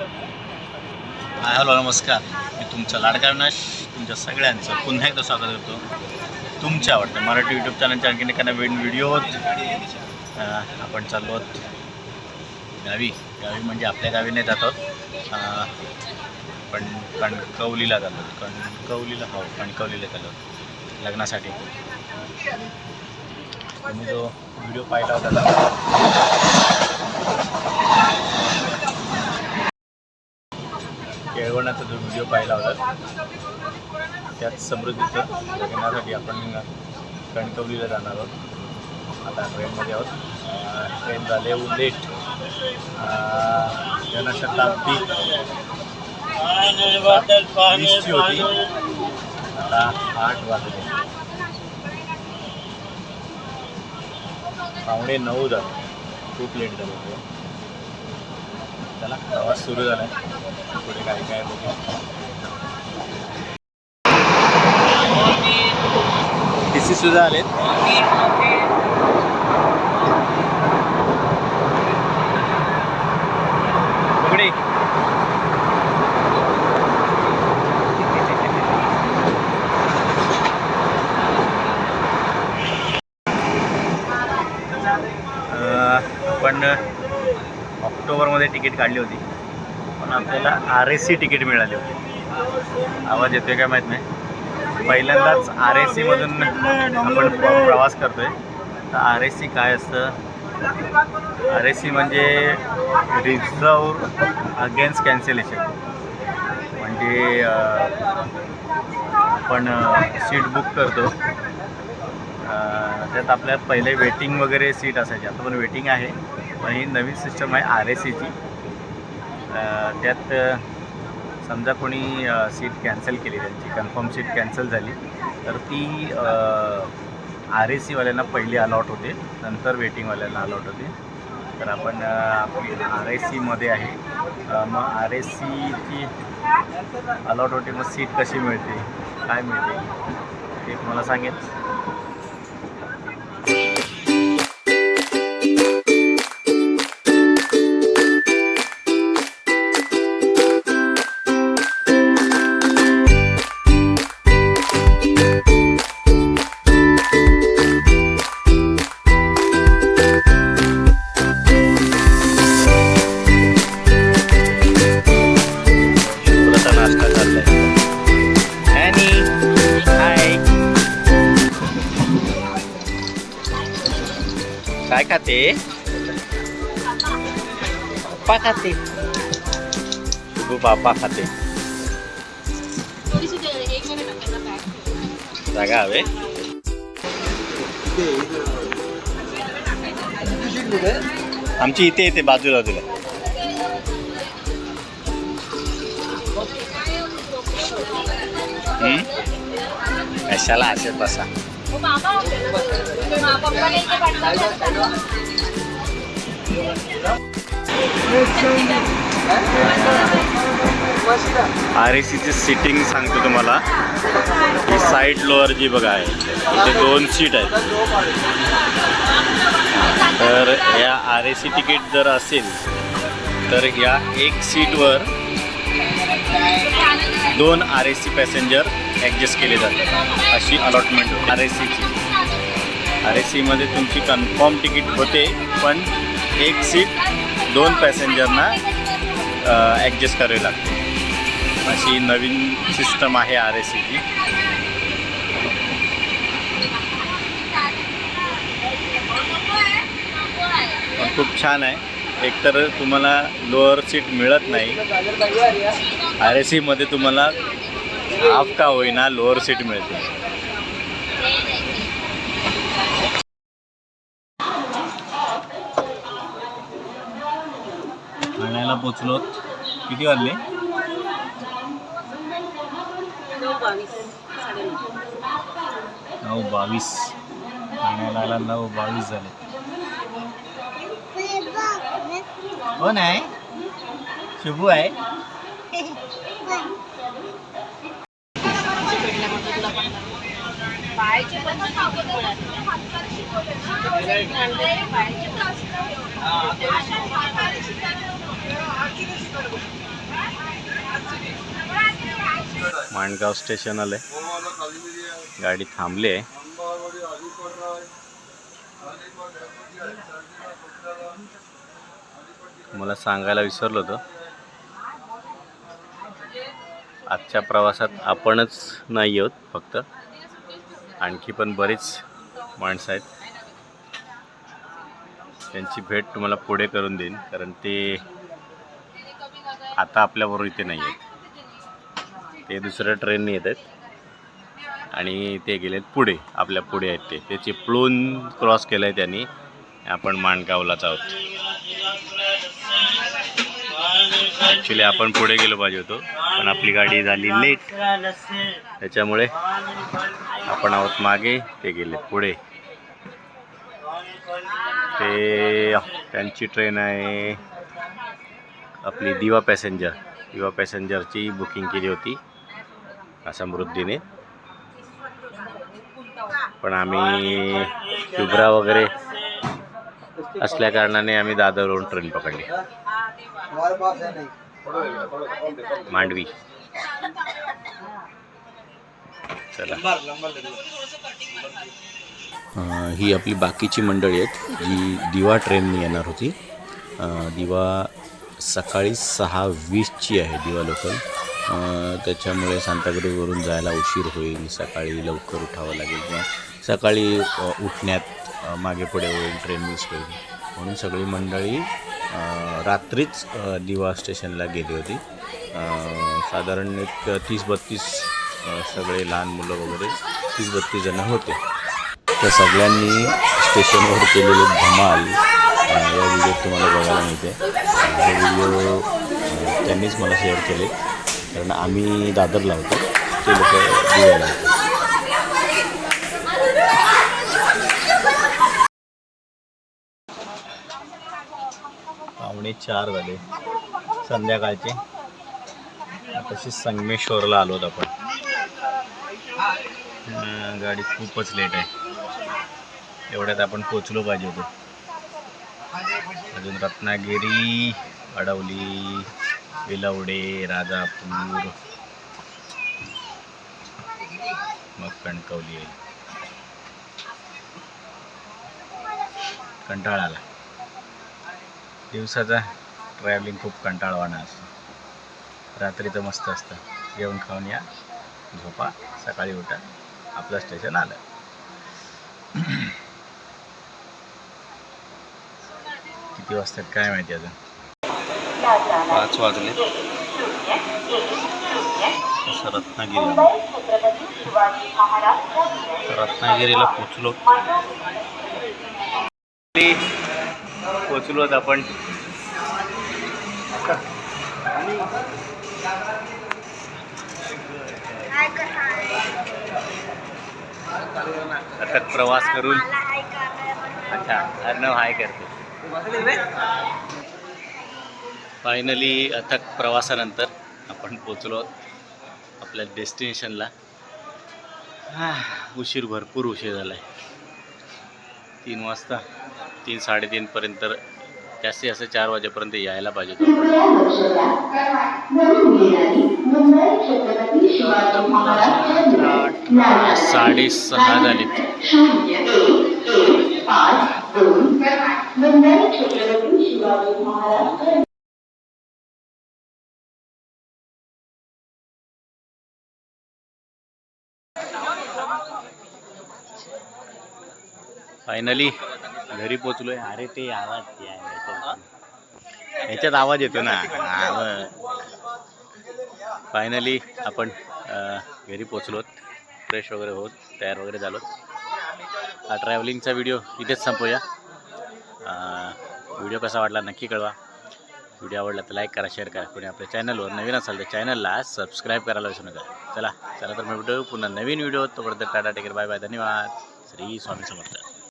Hi hello नमस्कार. मी तुमचा लाडका विनाश तुमच्या सगळ्यांचं पुन्हा एकदा स्वागत करतो. तुमच्या आवडतं मराठी यूट्यूब चॅनलच्या आणखीन एका नवीन व्हिडिओ आपण चाललो आहोत गावी. गावी म्हणजे आपल्या गावी नाही जात आहोत. पण कणकवलीला जातो कणकवलीला हो कणकवलीला चाललो लग्नासाठी. तुम्ही जो व्हिडिओ पाहिला होता लग्नाचा जो व्हिडिओ पाहिला होता त्यात समृद्धीचं लग्नासाठी आपण कणकवलीला जाणार आहोत. आता ट्रेनमध्ये आहोत. ट्रेन झाले लेट जनशताब्दी वीसची होती. आता आठ वाजले. पावणे नऊ झाले. खूप लेट झालं. होतं चला प्रवास सुरू झाला आहे पुढे काय काय बघू. टी सी सुद्धा आलेत. उघडे आपण ऑक्टोबरमध्ये तिकीट काढली होती. पण आपल्याला आर एस सी तिकीट मिळाली होती. आवाज येतोय काय माहीत नाही. पहिल्यांदाच आर एस सीमधून आपण प्रवास प्रवास करतोय. तर आर एस सी काय असतं? आर एस सी म्हणजे रिझर्व अगेन्स्ट कॅन्सलेशन म्हणजे आपण सीट बुक करतो. त्यात आपल्या पहिले वेटिंग वगैरे सीट असायची. आता पण वेटिंग आहे. पण ही नवीन सिस्टम आहे आर एस सीची त्यात समजा कोणी सीट कॅन्सल केली त्यांची कन्फर्म सीट कॅन्सल झाली तर ती आर एस सीवाल्यांना पहिली अलॉट होते नंतर वेटिंगवाल्यांना अलॉट होते. तर आपण आपली आर एस सीमध्ये आहे. मग आर एस सीची अलॉट होते मग सीट कशी मिळते काय मिळते ते तुम्हाला सांगेन काय खाते? पप्पा खाते. शुभू पापा खाते. जागा हवे. आमची इथे येते बाजूला बाजूला? कशाला असेल बसा. आर ए सीची सिटिंग सांगतो तुम्हाला. ही साईड लोअर जी बघा आहे इथे दोन सीट आहेत. तर या आर ए सी तिकीट जर असेल तर या एक सीटवर दोन R S C passenger adjust केले जातात. अशी अलॉटमेंट आर एस सीची आर एस सीमध्ये तुमची कन्फर्म तिकीट होते पण एक सीट दोन पॅसेंजरना ॲडजस्ट करावी लागते. अशी नवीन सिस्टम आहे आर एस सीची पण खूप छान आहे. एकतर तुम्हाला लोअर सीट मिळत नाही. आर एस सीमध्ये तुम्हाला हाफ का होईना लोअर सीट मिळते. ठाण्याला पोचलो. किती वाजले? नऊ बावीस. ठाण्याला नऊ बावीस झाले. हो नाही शुभू आहे माणगाव स्टेशन आलंय गाडी थांबली आहे. मला सांगायला विसरलो होतो. आजच्या प्रवासात आपणच नाही आहोत फक्त. आणखी पण बरीच माणसं आहेत. त्यांची भेट तुम्हाला पुढे करून देईन कारण ते आता आपल्याबरोबर इथे नाही आहेत. ते दुसऱ्या ट्रेनने येत आहेत. आणि ते गेलेत पुढे आपल्या पुढे आहेत ते. ते चिपळून क्रॉस केलं आहे त्यांनी. आपण माणगावलाच आहोत. ॲक्च्युली आपण पुढे गेलो पाहिजे होतो पण आपली गाडी झाली लेट त्याच्यामुळे आपण आहोत मागे ते गेले पुढे. ते त्यांची ट्रेन आहे. आपली दिवा पॅसेंजर दिवा पॅसेंजरची बुकिंग केली होती समृद्धीने पण आम्ही शुभ्रा वगैरे असल्या कारणाने आम्ही दादरवरून ट्रेन पकडली. मांडवी. चला. ही आपली बाकीची मंडळी आहेत जी दिवा ट्रेनने येणार होती. दिवा सकाळी सहा वीसची आहे दिवा लोकल त्याच्यामुळे सांताक्रूजवरून जायला उशीर होईल. सकाळी लवकर उठावं लागेल किंवा सकाळी उठण्यात मागे पुढे होईल ट्रेन मिस होईल. म्हणून सगळी मंडळी रात्रीच दिवा स्टेशनला गेली होती. साधारण एक तीस बत्तीस सगळे लहान मुलं वगैरे तीस बत्तीस जण होते. त्या सगळ्यांनी स्टेशनवर केलेले धमाल या व्हिडिओत तुम्हाला बघायला मिळते. हे व्हिडिओ त्यांनीच मला शेअर केले. कारण आम्ही दादरला होतो. ते लोक दिवायला होते. पावणे चार झाले संध्याकाळचे. तशी संगमेश्वरला आलो आपण. गाडी खूपच लेट आहे. एवढ्यात आपण पोचलो पाहिजे होतो. अजून रत्नागिरी अडवली. विलवडे राजापूर मग कणकवली येईल कंटाळा आला दिवसाचा ट्रॅव्हलिंग खूप कंटाळवाणा असतो. तर मस्त असतं. जेवण खाऊन या. झोपा. सकाळी उठा. आपलं स्टेशन आलं. किती वाजतात काय माहिती अजून? पाच वाजले. रत्नागिरी रत्नागिरीला. पोचलो. पोचलो आपण. अथक प्रवास करून. अच्छा अर्णव हाय करते. फायनली अथक प्रवासानंतर आपण पोचलो आपल्या डेस्टिनेशनला उशीर भरपूर उशीर झाला आहे तीन वाजता तीन साडेतीनपर्यंत जास्तीत जास्त चार वाजेपर्यंत यायला पाहिजे साडेसहा झालीत फायनली घरी पोचलोय. अरे ते आवाज ह्याच्यात याच्यात आवाज येतो ना. फायनली आपण घरी पोचलोत. फ्रेश वगैरे होत तयार वगैरे झालो हा ट्रॅव्हलिंगचा व्हिडिओ इथेच संपूया. व्हिडिओ कसा वाटला नक्की कळवा. व्हिडिओ आवडला तर लाईक करा शेअर करा. कोणी आपल्या चॅनलवर नवीन असाल तर चॅनलला सबस्क्राईब करायला विसरू नका. चला चला तर मी भेटू पुन्हा नवीन व्हिडिओ तोपर्यंत टाटा टेकर बाय बाय. धन्यवाद. श्री स्वामी समर्थ.